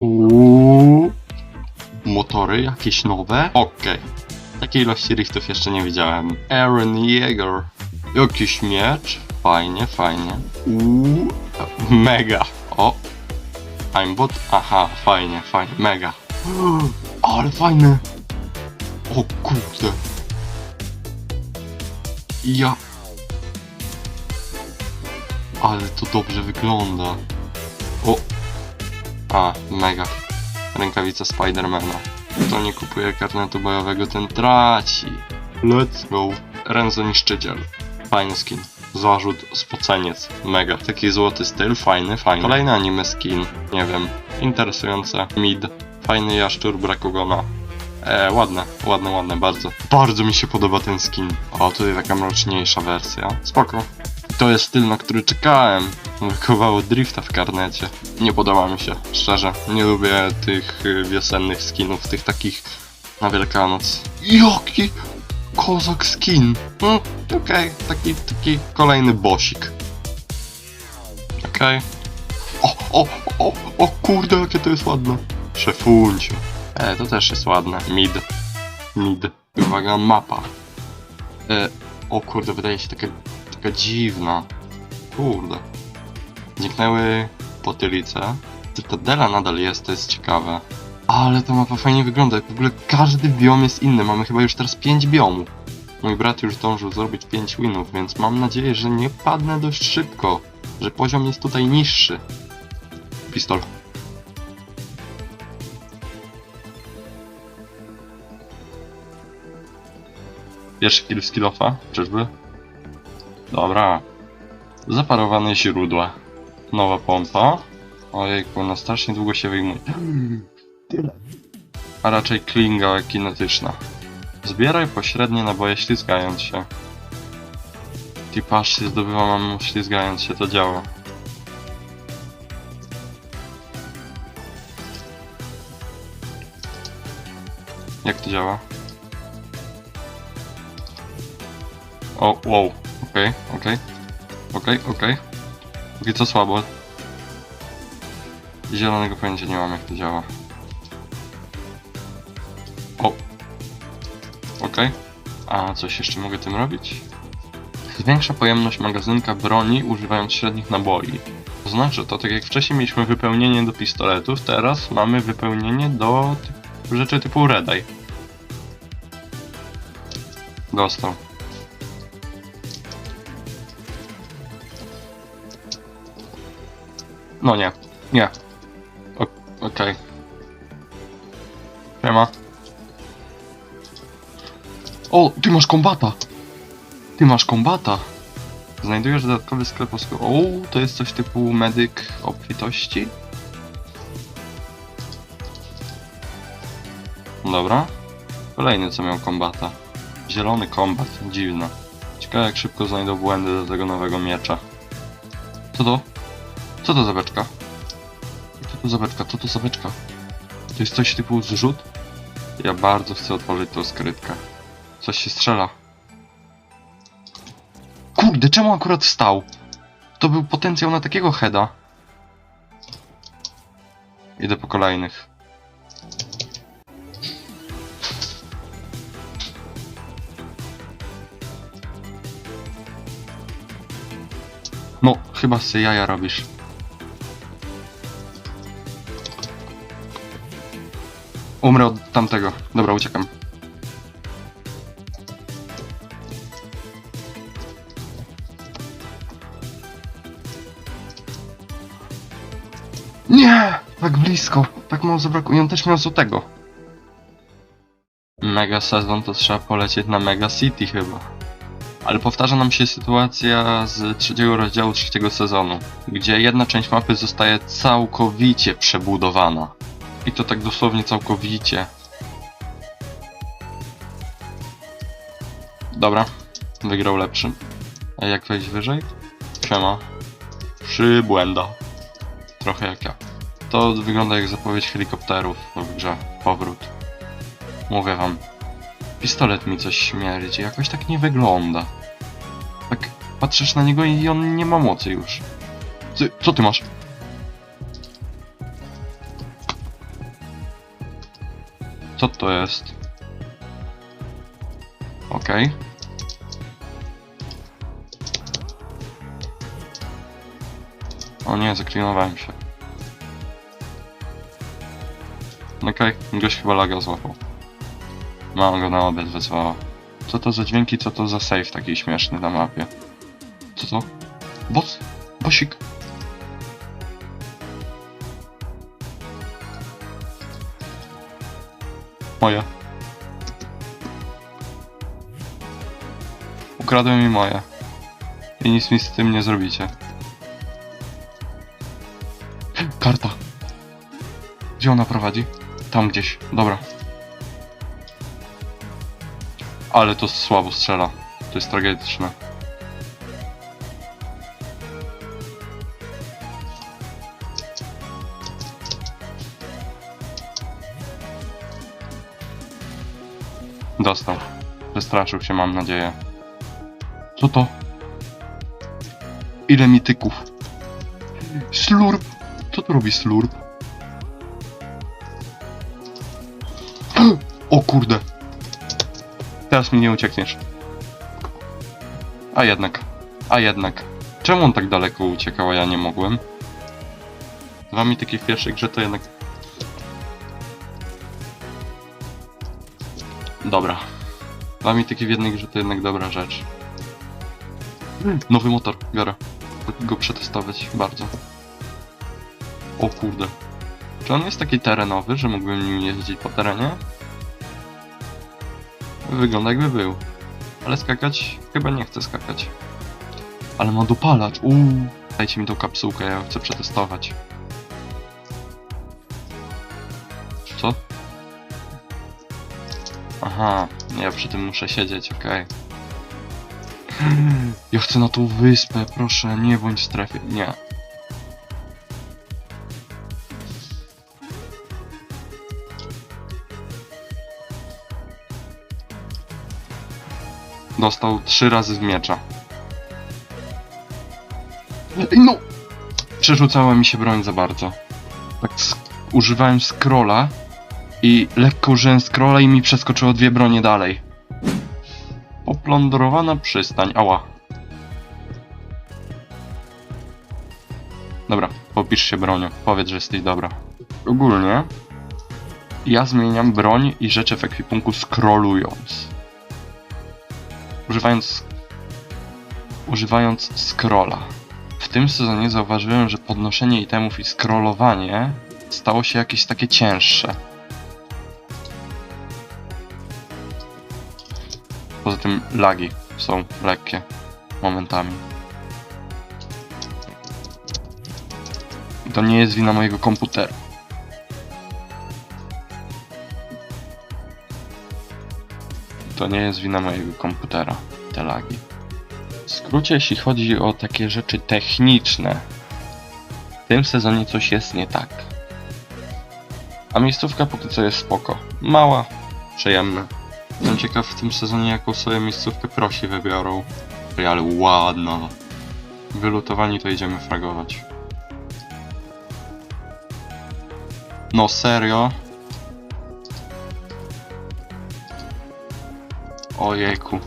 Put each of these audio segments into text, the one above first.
Uuu. Motory jakieś nowe? Okej. Takiej ilości riftów jeszcze nie widziałem. Aaron Jaeger. Jakiś miecz. Fajnie, fajnie. Uuu. Mega. O. Aimbot. Aha, fajnie, fajnie. Mega. Ale fajne. O kurde. Ja. Ale to dobrze wygląda. O. A, mega. Rękawica Spidermana. Kto nie kupuje karnetu bojowego, ten traci. Let's go. Renzo Niszczyciel. Fajny skin. Zarzut spoceniec. Mega. Taki złoty styl, fajny, fajny. Kolejny anime skin. Nie wiem. Interesujące. Mid. Fajny jaszczur, brakugona. E, ładne, ładne, ładne, bardzo. Bardzo mi się podoba ten skin. O, tutaj taka mroczniejsza wersja. Spoko. To jest styl, na który czekałem. Brakowało drifta w karnecie. Nie podoba mi się, szczerze. Nie lubię tych y, wiosennych skinów, tych takich na Wielkanoc. Jaki kozak skin! No, okej, taki, taki kolejny bosik. Okej. O, o, o, o kurde, jakie to jest ładne. Szefuncio. E, to też jest ładne. Mid. Mid. Uwaga, mapa. E, o kurde, wydaje się taka, taka dziwna. Kurde. Zniknęły potylice. Cytadela nadal jest, to jest ciekawe. Ale ta mapa fajnie wygląda. W ogóle każdy biom jest inny. Mamy chyba już teraz 5 biomów. Mój brat już zdążył zrobić 5 winów, więc mam nadzieję, że nie padnę dość szybko. Że poziom jest tutaj niższy. Pistol. Pierwszy kill z czyżby? Dobra. Zaparowane źródła. Nowa pompa. Ojejku, na strasznie długo się wyjmuje. Tyle. A raczej klinga kinetyczna. Zbieraj pośrednie naboje ślizgając się. Tipaż się zdobywa mam ślizgając się, to działa. Jak to działa? O, wow. Okej, okej. Okej, okej. Póki co słabo. Zielonego pojęcia nie mam jak to działa. O. Okej. A coś jeszcze mogę tym robić? Zwiększa pojemność magazynka broni używając średnich naboi. To znaczy to, tak jak wcześniej mieliśmy wypełnienie do pistoletów, teraz mamy wypełnienie do typ- rzeczy typu Red Eye. Dostał. No nie, nie. Okej. Nie ma. O, ty masz kombata! Ty masz kombata! Znajdujesz dodatkowy sklep sk- O, to jest coś typu medyk obfitości? Dobra. Kolejny co miał kombata. Zielony kombat, dziwne. Ciekawe jak szybko znajdą błędy do tego nowego miecza. Co to? Co to za beczka? Co to za beczka? Co to za beczka? To jest coś typu zrzut? Ja bardzo chcę otworzyć tą skrytkę. Coś się strzela. Kurde, czemu akurat wstał? To był potencjał na takiego heada. Idę po kolejnych. No, chyba sobie jaja robisz. Umrę od tamtego. Dobra, uciekam. Nie! Tak blisko. Tak mało zabrakło. I on też miał złotego. Mega sezon to trzeba polecieć na Mega City chyba. Ale powtarza nam się sytuacja z trzeciego rozdziału trzeciego sezonu, gdzie jedna część mapy zostaje całkowicie przebudowana. I to tak dosłownie całkowicie. Dobra, wygrał lepszy. A jak wejść wyżej? Siema. Przybłęda. Trochę jak ja. To wygląda jak zapowiedź helikopterów w grze. Powrót. Mówię wam. Pistolet mi coś śmierdzi, jakoś tak nie wygląda. Tak patrzysz na niego i on nie ma mocy już. Ty, co ty masz? Co to jest? Okej. O nie, zaklinowałem się. Okej, gość chyba laga złapał. Mam go na obiad wezwała. Co to za dźwięki, co to za save taki śmieszny na mapie? Co to? Boss? Bosik? Moje. Ukradłem mi moje. I nic mi z tym nie zrobicie. Karta. Gdzie ona prowadzi? Tam gdzieś. Dobra. Ale to słabo strzela. To jest tragiczne. Dostał. Wystraszył się, mam nadzieję. Co to? Ile mityków? Slurp! Co tu robi slurp? O kurde! Teraz mi nie uciekniesz. A jednak. A jednak. Czemu on tak daleko uciekał, a ja nie mogłem? Dwa mityki w pierwszej grze to jednak... Dobra. Dwa mityki w jednej grze to jednak dobra rzecz. Nowy motor, biorę. Go przetestować bardzo. O kurde. Czy on jest taki terenowy, że mógłbym nim jeździć po terenie? Wygląda jakby był. Ale skakać? Chyba nie chcę skakać. Ale ma dopalacz, uuu. Dajcie mi tą kapsułkę, ja ją chcę przetestować. Aha, ja przy tym muszę siedzieć, okej. Ja chcę na tą wyspę, proszę, nie bądź w strefie. Nie. Dostał trzy razy z miecza. No! Przerzucała mi się broń za bardzo. Tak sk- używałem scrolla i lekko użyłem scrolla i mi przeskoczyło dwie bronie dalej. Poplądrowana przystań. Ała. Dobra, popisz się bronią. Powiedz, że jesteś dobra. Ogólnie ja zmieniam broń i rzeczy w ekwipunku scrollując. Używając używając scrolla. W tym sezonie zauważyłem, że podnoszenie itemów i scrollowanie stało się jakieś takie cięższe. Poza tym lagi są lekkie momentami. To nie jest wina mojego komputera. To nie jest wina mojego komputera, te lagi. W skrócie, jeśli chodzi o takie rzeczy techniczne, w tym sezonie coś jest nie tak. A miejscówka póki co jest spoko. Mała, przyjemna. Jestem ciekaw w tym sezonie jaką sobie miejscówkę prosi wybiorą. Ej, ale. Wylutowani to idziemy fragować. No serio? Ojejku.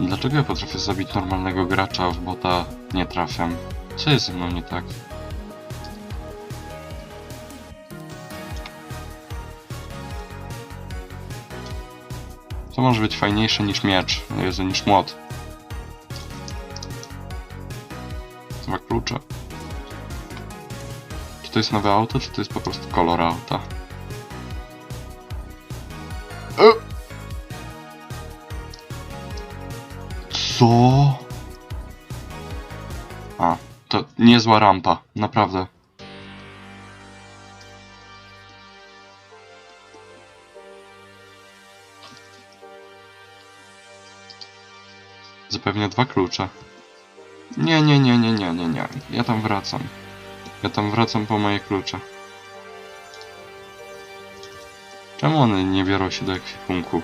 Dlaczego ja potrafię zabić normalnego gracza, w bota nie trafiam? Co jest ze mną nie tak? Co może być fajniejsze niż miecz? O Jezu, niż młot. Dwa klucze. Czy to jest nowe auto, czy to jest po prostu kolor auta? E! Co? A, to niezła rampa, naprawdę. Zapewne dwa klucze. Nie, nie, nie, nie, nie, nie, nie. Ja tam wracam. Ja tam wracam po moje klucze. Czemu one nie biorą się do ekwipunku?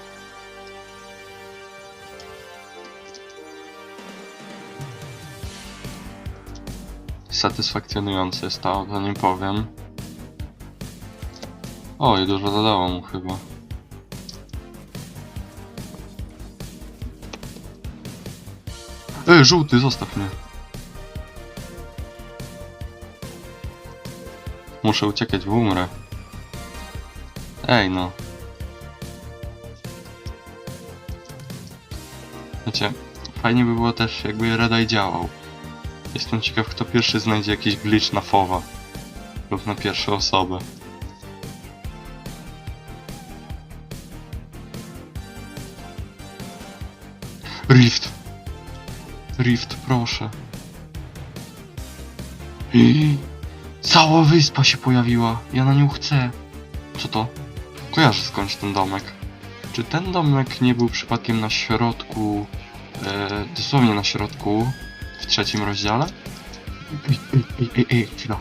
satysfakcjonujące jest to, to nie powiem. O, i dużo zadało mu chyba. Ej, żółty, zostaw mnie. Muszę uciekać, bo umrę. Ej, no. Wiecie, fajnie by było też, jakby Redeye działał. Jestem ciekaw, kto pierwszy znajdzie jakiś glitch na fowa. Lub na pierwszą osobę. Rift. Rift, proszę. Cała wyspa się pojawiła. Ja na nią chcę. Co to? Kojarzę skądś ten domek. Czy ten domek nie był przypadkiem na środku, e, dosłownie na środku, w trzecim rozdziale? Ej, ej, ej, ej, ej, chwila.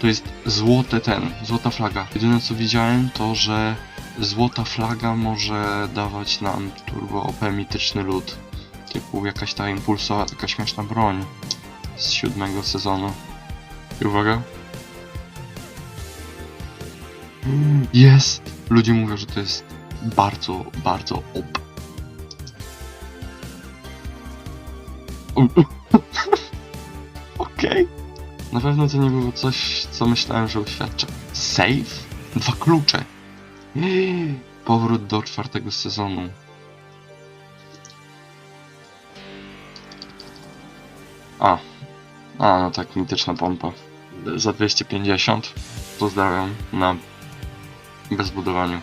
To jest złote ten, złota flaga. Jedyne co widziałem to, że złota flaga może dawać nam turbo OP mityczny lód. Typu jakaś ta impulsowa, taka śmieszna broń z siódmego sezonu. I uwaga. Jest! Ludzie mówią, że to jest bardzo, bardzo op. Okej. Na pewno to nie było coś, co myślałem, że uświadczę. Save? Dwa klucze. Powrót do czwartego sezonu. A. A, no tak, mityczna pompa. Za 250. Pozdrawiam na bezbudowaniu.